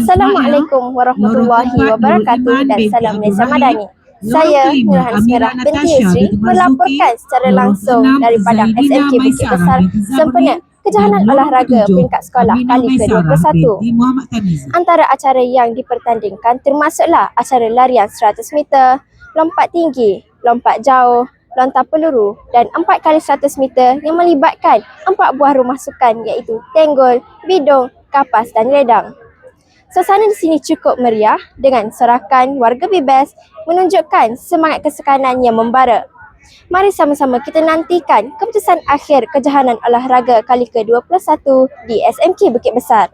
Assalamualaikum warahmatullahi wabarakatuh dan salam Malaysia Madani. Saya Nurhan Merah binti Yusri melaporkan secara langsung dari Padang SMK Bukit Besar sempena Kejohanan Olahraga peringkat sekolah kali ke-21. Antara acara yang dipertandingkan termasuklah acara larian 100 meter, lompat tinggi, lompat jauh, lontar peluru dan 4 kali 100 meter yang melibatkan 4 buah rumah sukan iaitu tenggol, bidung, kapas dan redang. Suasana di sini cukup meriah dengan sorakan warga bebas menunjukkan semangat kesekanan yang membara. Mari sama-sama kita nantikan keputusan akhir kejohanan olahraga kali ke-21 di SMK Bukit Besar.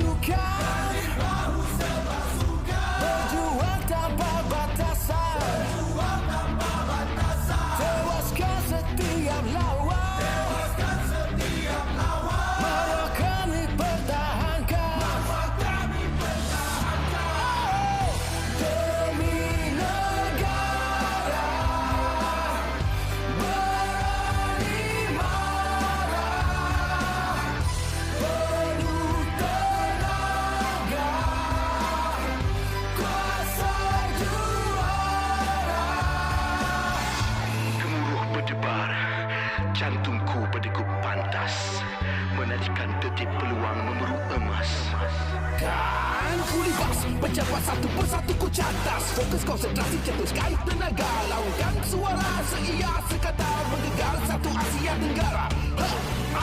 to come. Jantungku berdegup pantas Menantikan detik peluang memburu emas. Kan kulibas Pejabat satu persatu ku catas. Fokus konsentrasi cetuskan tenaga. Laungkan suara seia sekata Menggegar satu Asia Tenggara. Ha,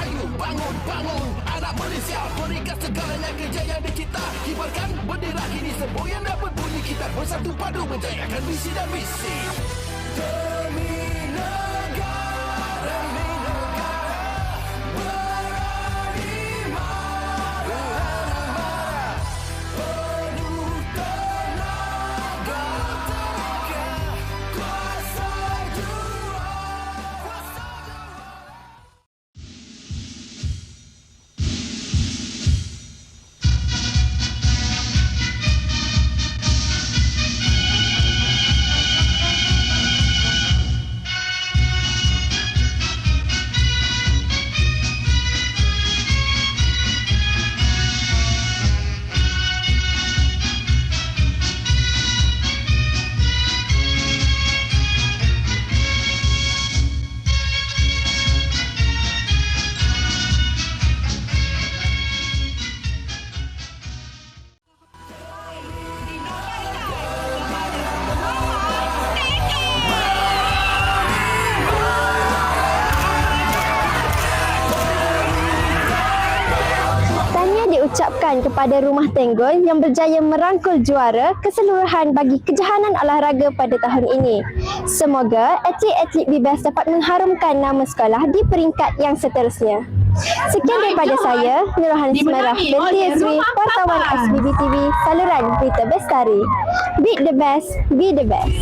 Ayo bangun bangun Anak Malaysia. Berikan segalanya kejayaan di kita. Kibarkan bendera kini semboyan dan berbunyi. Kita bersatu padu menjayakan misi dan misi. Demi Diucapkan kepada Rumah Tenggol yang berjaya merangkul juara keseluruhan bagi kejohanan olahraga pada tahun ini. Semoga atlet-atlet bebas dapat mengharumkan nama sekolah di peringkat yang seterusnya. Sekian daripada saya, Nurhanis Merah binti Yusri, wartawan SBB TV, saluran Berita Bestari. Beat the best, be the best.